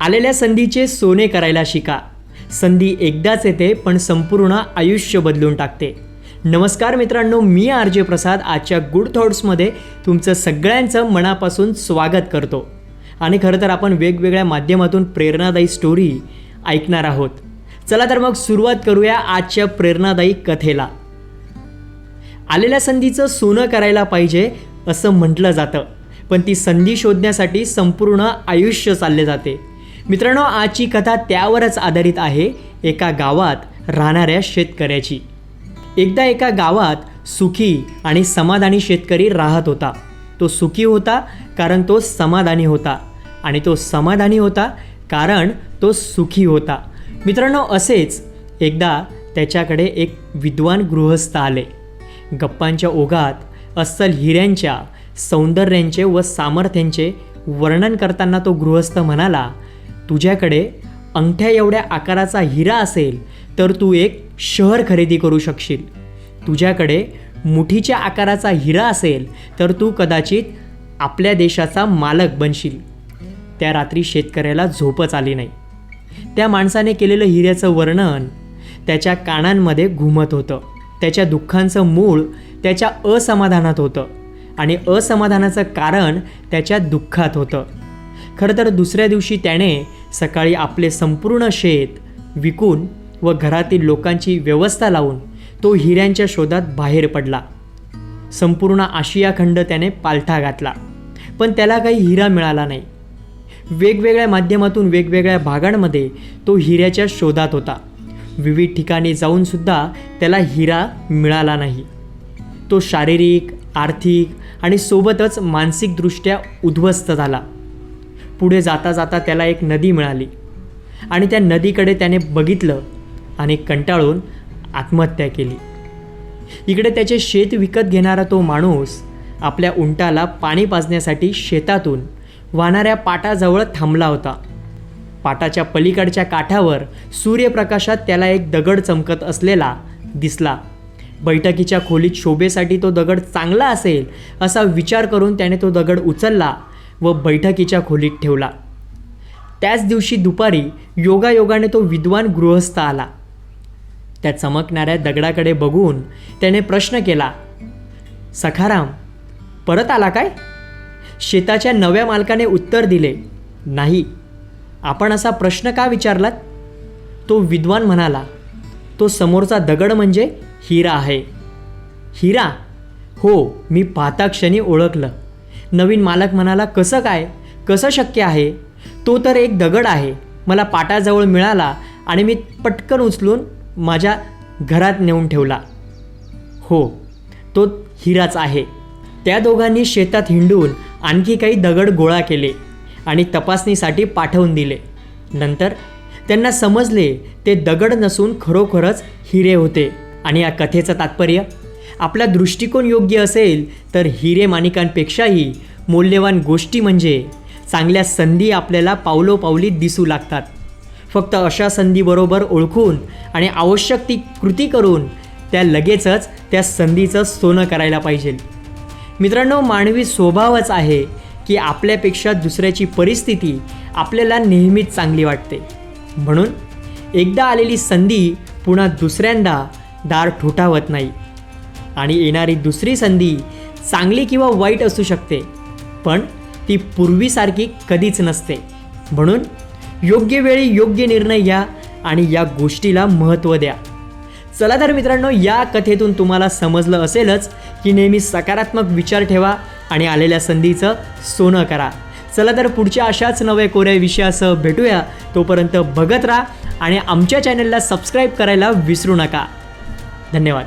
आलेल्या संधीचे सोने करायला शिका. संधी एकदाच येते पण संपूर्ण आयुष्य बदलून टाकते. नमस्कार मित्रांनो मी आर जे प्रसाद. आजच्या गुड थॉट्समध्ये तुमचं सगळ्यांचं मनापासून स्वागत करतो. आणि खरं तर आपण वेगवेगळ्या माध्यमातून प्रेरणादायी स्टोरी ऐकणार आहोत. चला तर मग सुरुवात करूया आजच्या प्रेरणादायी कथेला. आलेल्या संधीचं सोनं करायला पाहिजे असं म्हटलं जातं. पण ती संधी शोधण्यासाठी संपूर्ण आयुष्य चालले जाते. मित्रांनो आजची कथा त्यावरच आधारित आहे एका गावात राहणाऱ्या शेतकऱ्याची. एकदा एका गावात सुखी आणि समाधानी शेतकरी राहत होता. तो सुखी होता कारण तो समाधानी होता आणि तो समाधानी होता कारण तो सुखी होता. मित्रांनो असेच एकदा त्याच्याकडे एक विद्वान गृहस्थ आले. गप्पांच्या ओघात अस्सल हिऱ्यांच्या सौंदर्यांचे व सामर्थ्यांचे वर्णन करताना तो गृहस्थ म्हणाला तुझ्याकडे अंगठ्या एवढ्या आकाराचा हिरा असेल तर तू एक शहर खरेदी करू शकशील. तुझ्याकडे मुठीच्या आकाराचा हिरा असेल तर तू कदाचित आपल्या देशाचा मालक बनशील. त्या रात्री शेतकऱ्याला झोपच आली नाही. त्या माणसाने केलेलं हिऱ्याचं वर्णन त्याच्या कानांमध्ये घुमत होतं. त्याच्या दुःखांचं मूळ त्याच्या असमाधानात होतं आणि असमाधानाचं कारण त्याच्या दुःखात होतं. खरं तर दुसऱ्या दिवशी त्याने सकाळी आपले संपूर्ण शेत विकून व घरातील लोकांची व्यवस्था लावून तो हिऱ्यांच्या शोधात बाहेर पडला. संपूर्ण आशिया खंड त्याने पालथा घातला. पण त्याला काही हिरा मिळाला नाही. वेगवेगळ्या माध्यमातून वेगवेगळ्या भागांमध्ये तो हिऱ्याच्या शोधात होता. विविध ठिकाणी जाऊनसुद्धा त्याला हिरा मिळाला नाही. तो शारीरिक आर्थिक आणि सोबतच मानसिकदृष्ट्या उद्ध्वस्त झाला. पुढे जाता जाता त्याला एक नदी मिळाली. आणि त्या नदीकडे त्याने बघितलं आणि कंटाळून आत्महत्या केली. इकडे त्याचे शेत विकत घेणारा तो माणूस आपल्या उंटाला पाणी पाजण्यासाठी शेतातून वाहणाऱ्या पाटाजवळ थांबला होता. पाटाच्या पलीकडच्या काठावर सूर्यप्रकाशात त्याला एक दगड चमकत असलेला दिसला. बैठकीच्या खोलीत शोभेसाठी तो दगड चांगला असेल असा विचार करून त्याने तो दगड उचलला व बैठकीच्या खोलीत ठेवला. त्याच दिवशी दुपारी योगायोगाने तो विद्वान गृहस्थ आला. त्या चमकणाऱ्या दगडाकडे बघून त्याने प्रश्न केला सखाराम परत आला काय? शेताच्या नव्या मालकाने उत्तर दिले नाही. आपण असा प्रश्न का विचारलात? तो विद्वान म्हणाला तो समोरचा दगड म्हणजे हिरा आहे. हिरा? हो मी पाहता क्षणी ओळखलं. नवीन मालक म्हणाला कसं काय? कसं शक्य आहे? तो तर एक दगड आहे. मला पाटाजवळ मिळाला आणि मी पटकन उचलून माझ्या घरात नेऊन ठेवला. हो तो हिराच आहे. त्या दोघांनी शेतात हिंडून आणखी काही दगड गोळा केले आणि तपासणीसाठी पाठवून दिले. नंतर त्यांना समजले ते दगड नसून खरोखरच हिरे होते आणि या कथेचं तात्पर्य आपला दृष्टिकोन योग्य असेल तर हिरे माणिकांपेक्षाही मौल्यवान गोष्टी म्हणजे चांगल्या संधी आपल्याला पावलोपावली दिसू लागतात. फक्त अशा संधीबरोबर ओळखून आणि आवश्यक ती कृती करून त्या लगेचच त्या संधीचं सोनं करायला पाहिजे. मित्रांनो मानवी स्वभावच आहे की आपल्यापेक्षा दुसऱ्याची परिस्थिती आपल्याला नेहमीच चांगली वाटते. म्हणून एकदा आलेली संधी पुन्हा दुसऱ्यांदा दार ठोठावत नाही. आणि येणारी दुसरी संधी चांगली किंवा वाईट असू शकते पण ती पूर्वीसारखी कधीच नसते. म्हणून योग्य वेळी योग्य निर्णय घ्या आणि या गोष्टीला महत्त्व द्या. चला तर मित्रांनो या कथेतून तुम्हाला समजलं असेलच की नेहमी सकारात्मक विचार ठेवा आणि आलेल्या संधीचं सोनं करा. चला तर पुढच्या अशाच नव्या कोऱ्या विषयासह भेटूया. तोपर्यंत बघत राहा आणि आमच्या चॅनलला सबस्क्राईब करायला विसरू नका. धन्यवाद.